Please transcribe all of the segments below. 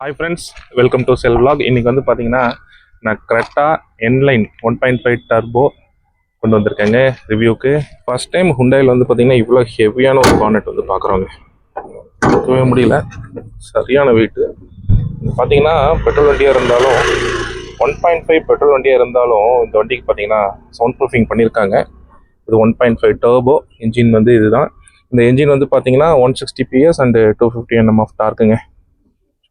Hi friends welcome to செல் vlog இன்றைக்கி வந்து பார்த்தீங்கன்னா நான் கரெக்டாக N line one point five turbo கொண்டு வந்திருக்கேங்க ரிவ்யூக்கு ஃபர்ஸ்ட் டைம் ஹுண்டாயில் வந்து பார்த்தீங்கன்னா இவ்வளோ ஹெவியான ஒரு கார்னெட் வந்து பார்க்குறோங்க முடியல. சரியான வெயிட்டு பார்த்தீங்கன்னா பெட்ரோல் வண்டியாக இருந்தாலும் ஒன் பாயிண்ட் ஃபைவ் பெட்ரோல் வண்டியாக இருந்தாலும் இந்த வண்டிக்கு பார்த்தீங்கன்னா சவுண்ட் ப்ரூஃபிங் பண்ணியிருக்காங்க இது one point five turbo engine வந்து இதுதான். இந்த இன்ஜின் வந்து பார்த்தீங்கன்னா one sixty PS and two fifty Nm of டார்க்குங்க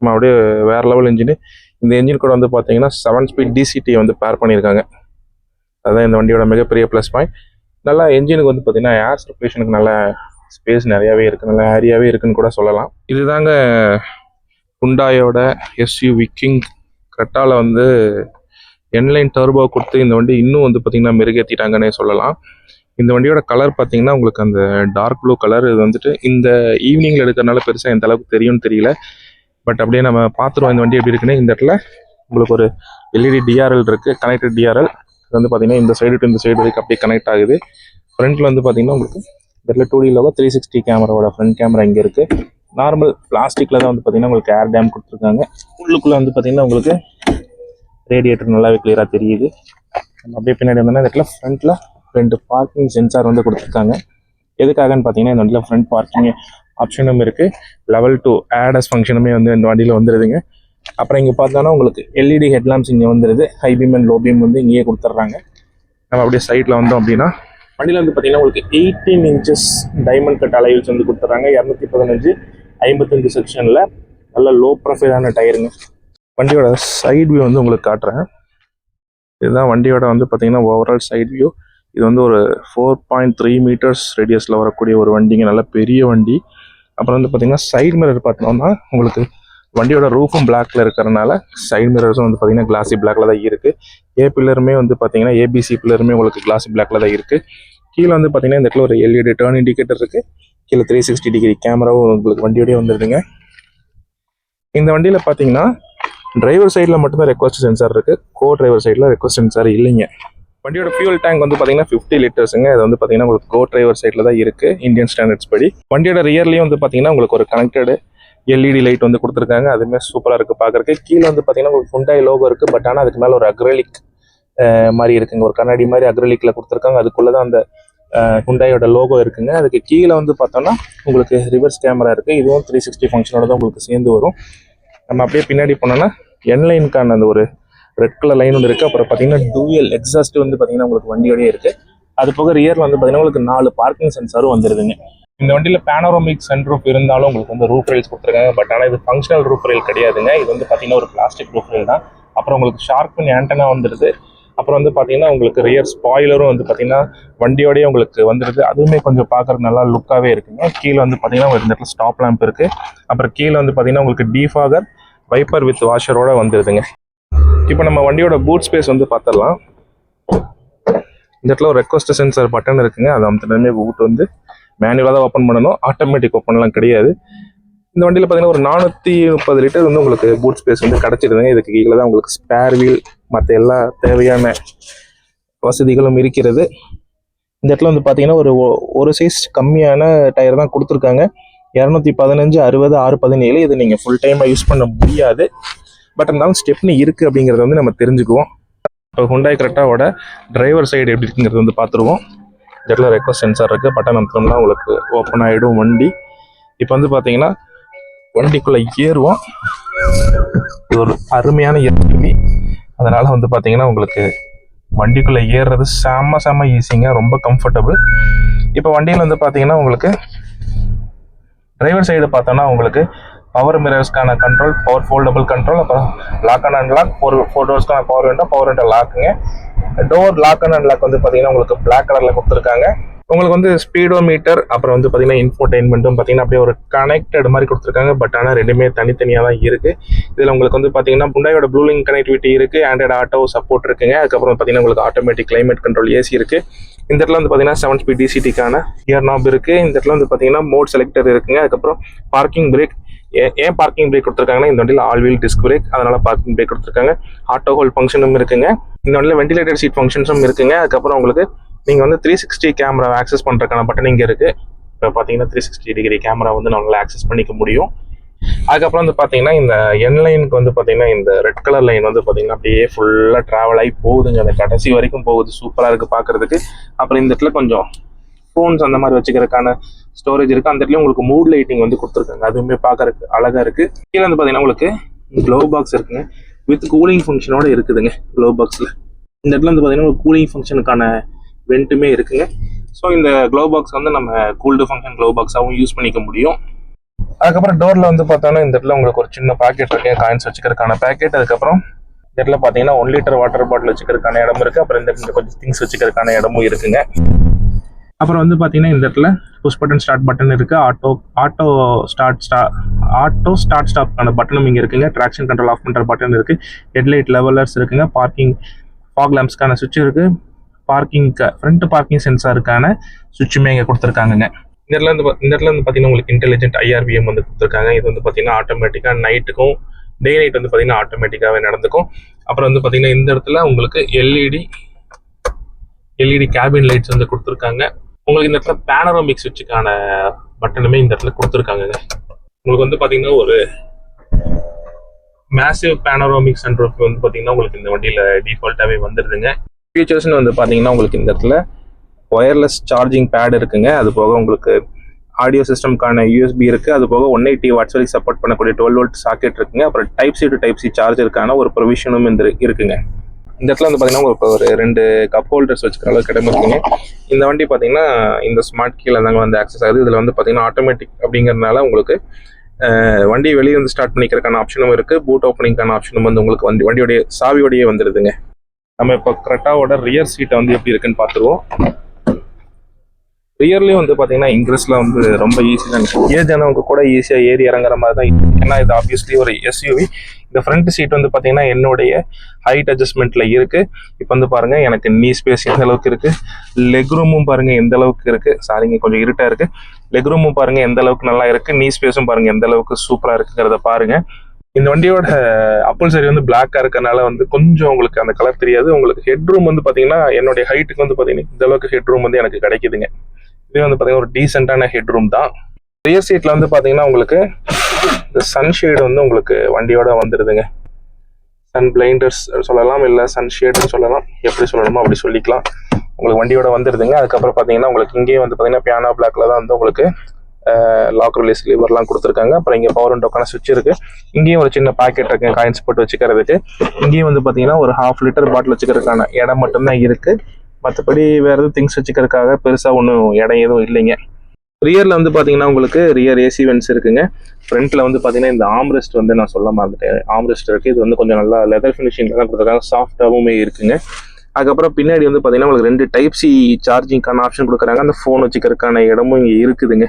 சும்மா அப்படியே வேற லெவல் இன்ஜின் இந்த இன்ஜின் கூட வந்து பார்த்தீங்கன்னா செவன் ஸ்பீட் டிசிடி வந்து பேர் பண்ணியிருக்காங்க. அதுதான் இந்த வண்டியோட மிகப்பெரிய ப்ளஸ் பாயிண்ட் நல்லா இன்ஜினுக்கு வந்து பார்த்தீங்கன்னா ஏர் சர்க்குலேஷனுக்கு நல்ல ஸ்பேஸ் நிறையாவே இருக்குது நல்ல ஏரியாவே இருக்குன்னு கூட சொல்லலாம். இதுதாங்க ஹுண்டாயோட எஸ்யூவி கிங் கட்டாவில் வந்து என்லைன் டர்போ கொடுத்து இந்த வண்டி இன்னும் வந்து பார்த்திங்கன்னா மெருகேற்றிட்டாங்கன்னே சொல்லலாம். இந்த வண்டியோட கலர் பார்த்தீங்கன்னா உங்களுக்கு அந்த டார்க் ப்ளூ கலர் இது வந்துட்டு இந்த ஈவினிங்கில் எடுக்கிறனால பெருசாக எந்த அளவுக்கு தெரியும்னு தெரியல. பட் அப்படியே நம்ம பார்த்துருவோம் இந்த வண்டி எப்படி இருக்குன்னு. இந்த இடத்துல உங்களுக்கு ஒரு எல்இடி டிஆர்எல் இருக்குது கனெக்டட் டிஆர்எல் இது வந்து பார்த்தீங்கன்னா இந்த சைடு டு இந்த சைடு வரைக்கும் அப்படியே கனெக்ட் ஆகுது. ஃப்ரண்ட்டில் வந்து பார்த்தீங்கன்னா உங்களுக்கு இந்த இடத்துல டூ டியில் த்ரீ சிக்ஸ்டி கேமராவோட ஃப்ரண்ட் கேமரா இங்கே இருக்குது நார்மல் பிளாஸ்டிக்கில் தான் வந்து பார்த்தீங்கன்னா உங்களுக்கு ஏர் டேம் கொடுத்துருக்காங்க. உள்ளுக்குள்ளே வந்து பார்த்தீங்கன்னா உங்களுக்கு ரேடியேட்டர் நல்லாவே கிளியராக தெரியுது. நம்ம அப்படியே பின்னாடி வந்தோம்னா இந்த இடத்துல ஃப்ரண்ட்டில் ரெண்டு பார்க்கிங் சென்சார் வந்து கொடுத்துருக்காங்க. எதுக்காகன்னு பார்த்தீங்கன்னா இந்த வண்டியில் ஃப்ரண்ட் பார்க்கிங் ஆப்ஷனும் இருக்குது லெவல் டூ ஆடஸ் ஃபங்க்ஷனுமே வந்து இந்த வண்டியில் வந்துடுதுங்க அப்புறம் இங்கே பார்த்தோன்னா உங்களுக்கு எல்இடி ஹெட்லாம்ப்ஸ் இங்கே வந்துடுது high beam and low beam வந்து இங்கேயே கொடுத்துட்றாங்க நம்ம அப்படியே சைட்டில் வந்தோம் அப்படின்னா வண்டியில் வந்து பார்த்தீங்கன்னா உங்களுக்கு eighteen inches diamond cut alloys வந்து கொடுத்துட்றாங்க இரநூத்தி பதினஞ்சு ஐம்பத்தஞ்சு செக்ஷனில் நல்ல லோ ப்ரொஃபைலான டயருங்க வண்டியோட சைட் வியூ வந்து உங்களுக்கு காட்டுறேன். இதுதான் வண்டியோட வந்து பார்த்தீங்கன்னா ஓவரால் சைட் வியூ இது வந்து ஒரு ஃபோர் பாயிண்ட் த்ரீ மீட்டர்ஸ் ரேடியஸில் வரக்கூடிய ஒரு வண்டிங்க. நல்ல பெரிய வண்டி. அப்புறம் வந்து பார்த்தீங்கன்னா சைடு மிரர் பார்த்தோம்னா உங்களுக்கு வண்டியோட ரூஃபும் பிளாக்ல இருக்கிறனால சைடு மிரர்ஸும் வந்து பார்த்தீங்கன்னா கிளாசி பிளாக்ல தான் இருக்குது ஏ பில்லருமே வந்து பார்த்தீங்கன்னா ஏபிசி பில்லருமே உங்களுக்கு கிளாசி பிளாக்ல தான் இருக்குது கீழே வந்து பார்த்தீங்கன்னா இந்த இடத்துல ஒரு எல்இடி டேர்ன் இண்டிகேட்டர் இருக்குது கீழே த்ரீ சிக்ஸ்டி டிகிரி கேமராவும் உங்களுக்கு வண்டியோடய வந்துடுதுங்க இந்த வண்டியில் பார்த்தீங்கன்னா டிரைவர் சைடில் மட்டும்தான் ரெக்வஸ்ட் சென்சார் இருக்குது கோ டிரைவர் சைடில் ரெக்வஸ்ட் சென்சார் இல்லைங்க. வண்டியோட ஃபியூல் டேங்க் வந்து பார்த்தீங்கன்னா ஃபிஃப்டி லிட்டர்ஸுங்க இது வந்து பார்த்தீங்கன்னா உங்களுக்கு கோ டிரைவர் சைடில் தான் இருக்கு. இந்தியன் ஸ்டாண்டர்ட்ஸ் படி. வண்டியோட ரியர்லேயும் வந்து பார்த்தீங்கன்னா உங்களுக்கு ஒரு கனெக்டடு எல்இடி லைட் வந்து கொடுத்துருக்காங்க. அதுவுமே சூப்பராக இருக்குது பார்க்குறக்கு கீழே வந்து பார்த்தீங்கன்னா உங்களுக்கு ஹுண்டாய் லோகோ இருக்குது பட் ஆனால் அதுக்கு மேலே ஒரு அக்ரலிக் மாதிரி இருக்குங்க. ஒரு கண்ணாடி மாதிரி அக்ரலிக்கில் கொடுத்துருக்காங்க. அதுக்குள்ளே தான் அந்த ஹுண்டாயோட லோகோ இருக்குங்க. அதுக்கு கீழே வந்து பார்த்தோம்னா உங்களுக்கு ரிவர்ஸ் கேமரா இருக்குது இதுவும் த்ரீ சிக்ஸ்டி ஃபங்க்ஷனோட தான் உங்களுக்கு சேர்ந்து வரும். நம்ம அப்படியே பின்னாடி போனோம்னா என்லைனுக்கான அந்த ஒரு ரெட் கலர் லைன் ஒன்று இருக்குது அப்புறம் பார்த்தீங்கன்னா டூயல் எக்ஸாஸ்ட் வந்து பார்த்தீங்கன்னா உங்களுக்கு வண்டியோடய இருக்குது அது போக ரியரில் வந்து பார்த்தீங்கன்னா உங்களுக்கு நாலு பார்க்கிங் சென்சாரும் வந்துருதுங்க. இந்த வண்டியில் பேனோரோமிக் சன் ரூப் இருந்தாலும் உங்களுக்கு வந்து ரூப் ரெயில்ஸ் கொடுத்துருக்காங்க. பட் ஆனால் இது ஃபங்க்ஷனல் ரூப் ரெயில் கிடையாதுங்க. இது வந்து பார்த்தீங்கன்னா ஒரு பிளாஸ்டிக் ரூப் ரெயில் தான். அப்புறம் உங்களுக்கு ஷார்ப்பின் ஆண்டனா வந்துடுது அப்புறம் வந்து பார்த்தீங்கன்னா உங்களுக்கு ரியர் ஸ்பாயிலரும் வந்து பார்த்தீங்கன்னா வண்டியோடய உங்களுக்கு வந்துடுது அதுவுமே கொஞ்சம் பார்க்கறதுக்கு நல்லா லுக்காகவே இருக்குங்க. கீழே வந்து பார்த்தீங்கன்னா இந்த இடத்துல ஸ்டாப் லேம்ப் இருக்குது அப்புறம் கீழே வந்து பார்த்தீங்கன்னா உங்களுக்கு டீஃபாகர் வைப்பர் வித் வாஷரோட வந்துடுதுங்க இப்போ நம்ம வண்டியோட பூட் ஸ்பேஸ் வந்து பார்த்துடலாம். இந்த இடத்துல ஒரு ரெக்வஸ்ட் சென்சார் பட்டன் இருக்குங்க. அது அமுத்தினமே பூட் வந்து மேனுவலாக தான் ஓப்பன் பண்ணணும். ஆட்டோமேட்டிக் ஓப்பன்லாம் கிடையாது. இந்த வண்டியில் பார்த்தீங்கன்னா ஒரு நானூற்றி முப்பது லிட்டர் வந்து உங்களுக்கு பூட் ஸ்பேஸ் வந்து கிடச்சிருதுங்க. இதுக்கு கீழே தான் உங்களுக்கு ஸ்பேர் வீல் மற்ற எல்லா தேவையான வசதிகளும் இருக்கிறது. இந்த இடத்துல வந்து பார்த்தீங்கன்னா ஒரு ஒ- ஒரு சைஸ் கம்மியான டயர் தான் கொடுத்துருக்காங்க. இரநூத்தி பதினஞ்சு அறுபது ஆறு பதினேழு இது நீங்கள் ஃபுல் டைமாக யூஸ் பண்ண முடியாது. பட் இருந்தாலும் ஸ்டெப்னி இருக்குது அப்படிங்கிறத வந்து நம்ம தெரிஞ்சுக்குவோம். இப்போ ஹுண்டாய் கரெக்டாவோட டிரைவர் சைடு எப்படி இருக்குங்கிறது வந்து பார்த்துருவோம். இந்த இடத்துல ரெக்வஸ்ட் சென்சார் இருக்குது பட்டன் அமுத்தம்னா உங்களுக்கு ஓப்பன் ஆகிடும் வண்டி. இப்போ வந்து பார்த்தீங்கன்னா வண்டிக்குள்ளே ஏறுவோம். இது ஒரு அருமையான இயற்கை அதனால் வந்து பார்த்தீங்கன்னா உங்களுக்கு வண்டிக்குள்ளே ஏறுறது செம்ம செம்ம ஈஸிங்க ரொம்ப கம்ஃபர்டபுள் இப்போ வண்டியில் வந்து பார்த்தீங்கன்னா உங்களுக்கு டிரைவர் சைடு பார்த்தோன்னா உங்களுக்கு பவர் மிரர்ஸ்க்கான கண்ட்ரோல் பவர் ஃபோல்டபுள் கண்ட்ரோல் அப்புறம் lock and unlock four four டோர்ஸ்க்கான power window power window லாக்குங்க டோர் லாக் அண்ட் அன்லாக் வந்து பார்த்தீங்கன்னா உங்களுக்கு பிளாக் கலரில் கொடுத்துருக்காங்க. உங்களுக்கு வந்து ஸ்பீடோ மீட்டர் அப்புறம் வந்து பார்த்தீங்கன்னா இன்ஃபோர்டெயின்மெண்ட்டும் பார்த்தீங்கன்னா அப்படியே ஒரு கனெக்டட் மாதிரி கொடுத்துருக்காங்க. பட் ஆனால் ரெண்டுமே தனித்தனியாக தான் இருக்குது இதில் உங்களுக்கு வந்து பார்த்தீங்கன்னா புண்டாயோட ப்ளூலிங் கனெக்டிவிட்டி இருக்குது ஆண்ட்ராய்டு ஆட்டோ சப்போர்ட் இருக்குங்க. அதுக்கப்புறம் பார்த்தீங்கன்னா உங்களுக்கு ஆட்டோமேட்டிக் கிளைமேட் கண்ட்ரோல் ஏசி இருக்குது இந்த இடத்துல வந்து பார்த்தீங்கன்னா செவன் ஸ்பீட் டிசிடிக்கான இயர் நாப் இருக்குது இந்த இடத்துல வந்து பார்த்தீங்கன்னா மோட் செலக்டர் இருக்குங்க. அதுக்கப்புறம் பார்க்கிங் பிரேக் ஏன் பார்க்கிங் பிரேக் கொடுத்துருக்காங்கன்னா இந்த வண்டியில் ஆல் வீல் டிஸ்க் பிரேக் அதனால பார்க்கிங் பிரேக் கொடுத்துருக்காங்க. ஆட்டோ ஹோல் ஃபங்க்ஷனும் இருக்குங்க. இந்த வண்டியில் வெண்டிலேட்டர் சீட் ஃபங்க்ஷன்ஸும் இருக்குங்க. அதுக்கப்புறம் உங்களுக்கு நீங்கள் வந்து த்ரீ சிக்ஸ்டி கேமரா ஆக்சஸ் பண்ணுறதுக்கான பட்டன் இங்கே இருக்குது இப்போ பார்த்தீங்கன்னா த்ரீ சிக்ஸ்டி டிகிரி கேமரா வந்து நம்மளால் ஆக்சஸ் பண்ணிக்க முடியும். அதுக்கப்புறம் வந்து பார்த்தீங்கன்னா இந்த என் லைனுக்கு வந்து பார்த்தீங்கன்னா இந்த ரெட் கலர் லைன் வந்து பார்த்தீங்கன்னா அப்படியே ஃபுல்லாக ட்ராவல் ஆகி போகுதுங்க. அந்த கடைசி வரைக்கும் போகுது. சூப்பராக இருக்குது பார்க்குறதுக்கு அப்புறம் இந்த இடத்துல கொஞ்சம் ஃபோன்ஸ் அந்த மாதிரி வச்சுக்கிறதுக்கான ஸ்டோரேஜ் இருக்குது அந்த இடத்துல உங்களுக்கு மூட் லைட்டிங் வந்து கொடுத்துருக்காங்க. அதுவுமே பார்க்கறதுக்கு அழகாக இருக்குது கீழே வந்து பார்த்தீங்கன்னா உங்களுக்கு க்ளோ பாக்ஸ் இருக்குங்க. வித் கூலிங் ஃபங்க்ஷனோட இருக்குதுங்க க்ளோ பாக்ஸில் இந்த இடத்துல வந்து பார்த்தீங்கன்னா ஒரு கூலிங் ஃபங்க்ஷனுக்கான வெண்ட்டுமே இருக்குங்க. ஸோ இந்த க்ளோ பாக்ஸ் வந்து நம்ம கூல்டு ஃபங்க்ஷன் க்ளோ பாக்ஸாகவும் யூஸ் பண்ணிக்க முடியும். அதுக்கப்புறம் டோர்ல வந்து பார்த்தோன்னா இந்த இடத்துல உங்களுக்கு ஒரு சின்ன பாக்கெட் இருக்கு காயின்ஸ் வச்சுக்கிறதுக்கான பாக்கெட் அதுக்கப்புறம் இந்த இடத்துல பார்த்தீங்கன்னா ஒன் லிட்டர் வாட்டர் பாட்டில் வச்சுக்கிறதுக்கான இடம் இருக்கு. அப்புறம் இந்த கொஞ்சம் திங்ஸ் வச்சுக்கிறதுக்கான இடமும் இருக்குங்க. அப்புறம் வந்து பார்த்தீங்கன்னா இந்த இடத்துல புஷ் பட்டன் ஸ்டார்ட் பட்டன் இருக்குது ஆட்டோ ஆட்டோ ஸ்டார்ட் ஸ்டா ஆட்டோ ஸ்டார்ட் ஸ்டாப் அந்த பட்டனும் இங்கே இருக்குங்க. ட்ராக்ஷன் கண்ட்ரோல் ஆஃப் பண்ணுற பட்டன் இருக்குது ஹெட்லைட் லெவலர்ஸ் இருக்குங்க. பார்க்கிங் ஃபாக் லேம்ப்ஸ்க்கான சுவிட்ச் இருக்குது பார்க்கிங்க்கு ஃப்ரண்ட் பார்க்கிங் சென்சாருக்கான சுவிட்சுமே இங்கே கொடுத்துருக்காங்கங்க. இந்த இடத்துல வந்து இந்த இடத்துல வந்து பார்த்தீங்கன்னா உங்களுக்கு இன்டெலிஜென்ட் ஐஆர்பிஎம் வந்து கொடுத்துருக்காங்க. இது வந்து பார்த்தீங்கன்னா ஆட்டோமேட்டிக்காக நைட்டுக்கும் டே நைட் வந்து பார்த்தீங்கன்னா ஆட்டோமேட்டிக்காகவே நடந்துக்கும். அப்புறம் வந்து பார்த்தீங்கன்னா இந்த இடத்துல உங்களுக்கு எல்இடி எல்இடி கேபின் லைட்ஸ் வந்து கொடுத்துருக்காங்க. உங்களுக்கு இந்த இடத்துல பேனரோமிக் சுவிட்சுக்கான பட்டனுமே இந்த இடத்துல கொடுத்துருக்காங்க உங்களுக்கு வந்து பார்த்தீங்கன்னா ஒரு மேசிவ் பேனரோமிக் சன்ரூஃப் வந்து பார்த்தீங்கன்னா உங்களுக்கு இந்த வண்டியில் டிஃபால்ட்டாகவே வந்துடுதுங்க ஃபீச்சர்ஸ்னு வந்து பார்த்தீங்கன்னா உங்களுக்கு இந்த இடத்துல ஒயர்லெஸ் சார்ஜிங் பேட் இருக்குங்க. அது போக உங்களுக்கு ஆடியோ சிஸ்டம்க்கான யூஎஸ்பி இருக்குது அது போக ஒன் எயிட்டி வாட்ஸ் வரைக்கும் சப்போர்ட் பண்ணக்கூடிய டுவெல் வோல்ட் சாக்கெட் இருக்குங்க. அப்புறம் type C to type C சார்ஜருக்கான ஒரு ப்ரொவிஷனும் இந்த இருக்குங்க. இந்த இடத்துல வந்து பார்த்தீங்கன்னா உங்களுக்கு ஒரு ரெண்டு கப் ஹோல்டர்ஸ் வச்சுக்கிற அளவுக்கு இடம் இருக்குங்க. இந்த வண்டி பார்த்தீங்கன்னா இந்த ஸ்மார்ட் கீழே தாங்க வந்து ஆக்சஸ் ஆகுது. இதில் வந்து பார்த்தீங்கன்னா ஆட்டோமேட்டிக் அப்படிங்கிறதுனால உங்களுக்கு வண்டி வெளியே வந்து ஸ்டார்ட் பண்ணிக்கிறதுக்கான ஆப்ஷனும் இருக்கு. பூட் ஓப்பனிங்கான ஆப்ஷனும் வந்து உங்களுக்கு வந்து வண்டியோடைய சாவியோடய வந்துடுதுங்க நம்ம இப்போ கரெக்டாவோட ரியர் சீட்டை வந்து எப்படி இருக்குன்னு பார்த்துருவோம் ரியர்லேயும் வந்து பார்த்தீங்கன்னா இங்கிரஸில் வந்து ரொம்ப ஈஸி தான் ஏஜ் ஆனவங்க கூட ஈஸியாக ஏறி இறங்குற மாதிரி தான் ஏன்னா இது ஆப்வியஸ்லி ஒரு எஸ்யூவி இந்த ஃப்ரண்ட் சீட் வந்து பார்த்தீங்கன்னா என்னுடைய ஹைட் அட்ஜஸ்ட்மெண்ட்டில் இருக்குது இப்போ வந்து பாருங்கள் எனக்கு நீ ஸ்பேஸ் எந்த அளவுக்கு இருக்குது லெக் ரூமும் பாருங்கள் எந்த அளவுக்கு இருக்குது சாரிங்க கொஞ்சம் இருட்டாக இருக்குது லெக் ரூமும் பாருங்கள் எந்த அளவுக்கு நல்லா இருக்குது நீ ஸ்பேஸும் பாருங்கள் எந்த அளவுக்கு சூப்பராக இருக்குங்கிறத பாருங்க. இந்த வண்டியோட அப்பல்சரி வந்து பிளாக்காக இருக்கனால வந்து கொஞ்சம் உங்களுக்கு அந்த கலர் தெரியாது. உங்களுக்கு ஹெட் ரூம் வந்து பார்த்தீங்கன்னா என்னுடைய ஹைட்டுக்கு வந்து பார்த்தீங்கன்னா இந்த அளவுக்கு ஹெட் ரூம் வந்து எனக்கு கிடைக்குதுங்க. இது வந்து பார்த்தீங்கன்னா ஒரு டீசெண்டான ஹெட் ரூம் தான். ரியர் சீட்டில் வந்து பார்த்தீங்கன்னா உங்களுக்கு இந்த சன்ஷேடு வந்து உங்களுக்கு வண்டியோட வந்துடுதுங்க சன் பிளைண்டர்ஸ் சொல்லலாம் இல்லை சன்ஷேடுன்னு சொல்லலாம். எப்படி சொல்லணுமோ அப்படி சொல்லிக்கலாம். உங்களுக்கு வண்டியோட வந்துடுதுங்க அதுக்கப்புறம் பார்த்தீங்கன்னா உங்களுக்கு இங்கேயே வந்து பார்த்தீங்கன்னா பியானோ பிளாக்ல தான் வந்து உங்களுக்கு லாக் ரிலீஸ் லிவர்லாம் கொடுத்துருக்காங்க. அப்புறம் இங்கே பவர் டோக்கான சுவிட்ச் இருக்கு. இங்கேயும் ஒரு சின்ன பாக்கெட் இருக்கு காயின்ஸ் போட்டு வச்சுக்கிறதுக்கு. இங்கேயும் வந்து பார்த்தீங்கன்னா ஒரு ஹாஃப் லிட்டர் பாட்டில் வச்சுக்கிறதுக்கான இடம் மட்டும்தான் இருக்கு. மற்றபடி வேறு எதுவும் திங்ஸ் வச்சுக்கிறதுக்காக பெருசாக ஒன்றும் இடம் எதுவும் இல்லைங்க. ரியரில் வந்து பார்த்தீங்கன்னா உங்களுக்கு ரியர் ஏசி வென்ஸ் இருக்குங்க. ஃப்ரண்ட்டில் வந்து பார்த்தீங்கன்னா இந்த ஆம்ரெஸ்ட் வந்து நான் சொல்ல மறந்துட்டேன். ஆம்ரெஸ்ட் இருக்குது இது வந்து கொஞ்சம் நல்லா லெதர் ஃபினிஷிங்லாம் கொடுத்துருக்காங்க. சாஃப்டாகவுமே இருக்குங்க. அதுக்கப்புறம் பின்னாடி வந்து பார்த்தீங்கன்னா உங்களுக்கு ரெண்டு டைப் சி சார்ஜிங்க்கான ஆப்ஷன் கொடுக்குறாங்க. அந்த ஃபோன் வச்சுக்கிறதுக்கான இடமும் இங்கே இருக்குதுங்க.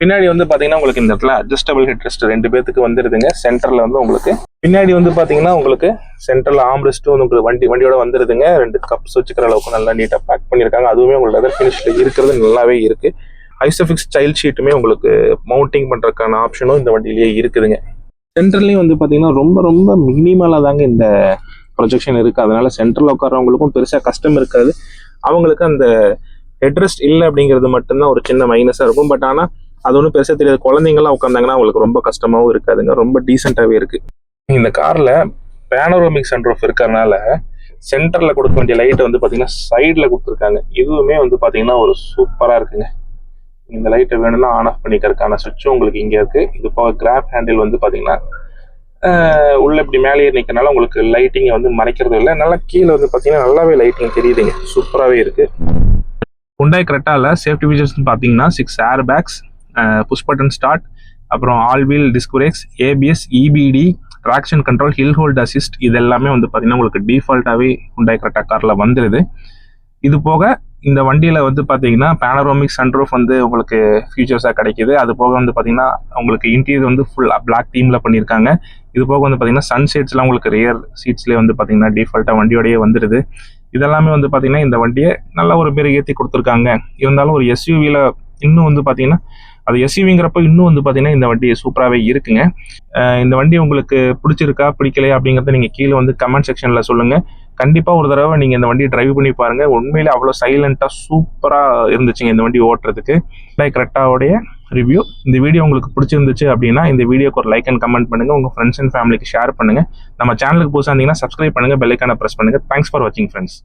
பின்னாடி வந்து பார்த்தீங்கன்னா உங்களுக்கு இந்த இடத்துல அட்ஜஸ்டபிள் ஹெட்ரெஸ்ட் ரெண்டு பேத்துக்கு வந்துருதுங்க. சென்டரில் வந்து உங்களுக்கு பின்னாடி வந்து பார்த்தீங்கன்னா உங்களுக்கு சென்ட்ரல் ஆம்ரெஸ்ட்டும் வந்து உங்களுக்கு வண்டி வண்டியோட வந்துருதுங்க. ரெண்டு கப்ஸ் வச்சுக்கிற அளவுக்கு நல்லா நீட்டாக பேக் பண்ணியிருக்காங்க. அதுவுமே உங்களுக்கு லெதர் ஃபினிஷில் இருக்கிறது நல்லாவே இருக்குது ஐசோஃபிக்ஸ் ஸ்டைல் ஷீட்டுமே உங்களுக்கு மவுண்டிங் பண்ணுறதுக்கான ஆப்ஷனும் இந்த வண்டியிலேயே இருக்குதுங்க. சென்ட்ரல்லையும் வந்து பார்த்தீங்கன்னா ரொம்ப ரொம்ப மினிமலாக தாங்க இந்த ப்ரொஜெக்ஷன் இருக்குது அதனால் சென்ட்ரல் உட்காரவங்களுக்கும் பெருசாக கஷ்டம் இருக்காது. அவங்களுக்கு அந்த ஹெட்ரெஸ்ட் இல்லை அப்படிங்கிறது மட்டும்தான் ஒரு சின்ன மைனஸாக இருக்கும். பட் ஆனால் அது ஒன்றும் பெருசாக தெரியாது. குழந்தைங்களாம் உட்காந்தாங்கன்னா அவங்களுக்கு ரொம்ப கஷ்டமாகவும் இருக்காதுங்க. ரொம்ப டீசெண்டாகவே இருக்குது இந்த காரில் பேனோரோமிக் சன்ரூஃப் இருக்கிறதுனால சென்டரில் கொடுக்க வேண்டிய லைட்டை வந்து பார்த்தீங்கன்னா சைடில் கொடுத்துருக்காங்க. இதுவுமே வந்து பார்த்தீங்கன்னா ஒரு சூப்பராக இருக்குங்க. இந்த லைட்டை வேணும்னா ஆன் ஆஃப் பண்ணிக்கிறதுக்கான சுவிட்சும் உங்களுக்கு இங்கே இருக்கு. இது போக கிராப் ஹேண்டில் வந்து பார்த்தீங்கன்னா உள்ள இப்படி மேலேயே நிற்கிறனால உங்களுக்கு லைட்டிங்கை வந்து மறைக்கிறது இல்லை. நல்லா கீழே வந்து பார்த்தீங்கன்னா நல்லாவே லைட்டிங் தெரியுதுங்க. சூப்பராகவே இருக்கு. உண்டாய் கரெக்டாக சேஃப்டி ஃபீச்சர்ஸ்னு பார்த்தீங்கன்னா six air bags push button start அப்புறம் all wheel disc brakes ABS EBD traction control hill hold assist இது எல்லாமே வந்து பார்த்தீங்கன்னா உங்களுக்கு டிஃபால்ட்டாகவே உண்டாய் கரெக்டாக காரில் வந்துடுது இது போக இந்த வண்டியில் வந்து பார்த்தீங்கன்னா பேனரோமிக் சன்ரூஃப் வந்து உங்களுக்கு ஃபியூச்சர்ஸாக கிடைக்குது. அது போக வந்து பார்த்தீங்கன்னா உங்களுக்கு இன்டீரியர் வந்து ஃபுல் பிளாக் தீமில் பண்ணியிருக்காங்க இது போக வந்து பார்த்தீங்கன்னா சன் சீட்ஸ்லாம் உங்களுக்கு ரியர் சீட்ஸ்லேயே வந்து பார்த்தீங்கன்னா டிஃபால்ட்டாக வண்டியோடயே வந்துடுது இதெல்லாமே வந்து பார்த்தீங்கன்னா இந்த வண்டியை நல்ல ஒரு பேர் ஏற்றி கொடுத்துருக்காங்க. இருந்தாலும் ஒரு எஸ்யூவியில் இன்னும் வந்து பார்த்தீங்கன்னா அது எஸ்யூவிங்கிறப்ப இன்னும் வந்து பார்த்தீங்கன்னா இந்த வண்டி சூப்பராகவே இருக்குங்க. இந்த வண்டி உங்களுக்கு பிடிச்சிருக்கா பிடிக்கலையா அப்படிங்கிறத நீங்கள் கீழே வந்து கமெண்ட் செக்ஷனில் சொல்லுங்கள் கண்டிப்பாக ஒரு தடவை நீங்கள் இந்த வண்டியை டிரைவ் பண்ணி பாருங்கள் உண்மையிலே அவ்வளோ சைலண்ட்டாக சூப்பராக இருந்துச்சுங்க இந்த வண்டி ஓட்டுறதுக்கு. லைக் கரெக்டாவோடைய ரிவ்யூ இந்த வீடியோ உங்களுக்கு பிடிச்சிருந்துச்சு அப்படின்னா இந்த வீடியோக்கு ஒரு லைக் அண்ட் கமெண்ட் பண்ணுங்க. உங்கள் ஃப்ரெண்ட்ஸ் அண்ட் ஃபேமிலிக்கு ஷேர் பண்ணுங்க. நம்ம சேனலுக்கு புதுசாக இருந்தீங்கன்னா சப்ஸ்கிரைப் பண்ணுங்கள் பெல்லைக்கான ப்ரெஸ் பண்ணுங்கள் தேங்க்ஸ் ஃபார் வாட்சிங் ஃப்ரெண்ட்ஸ்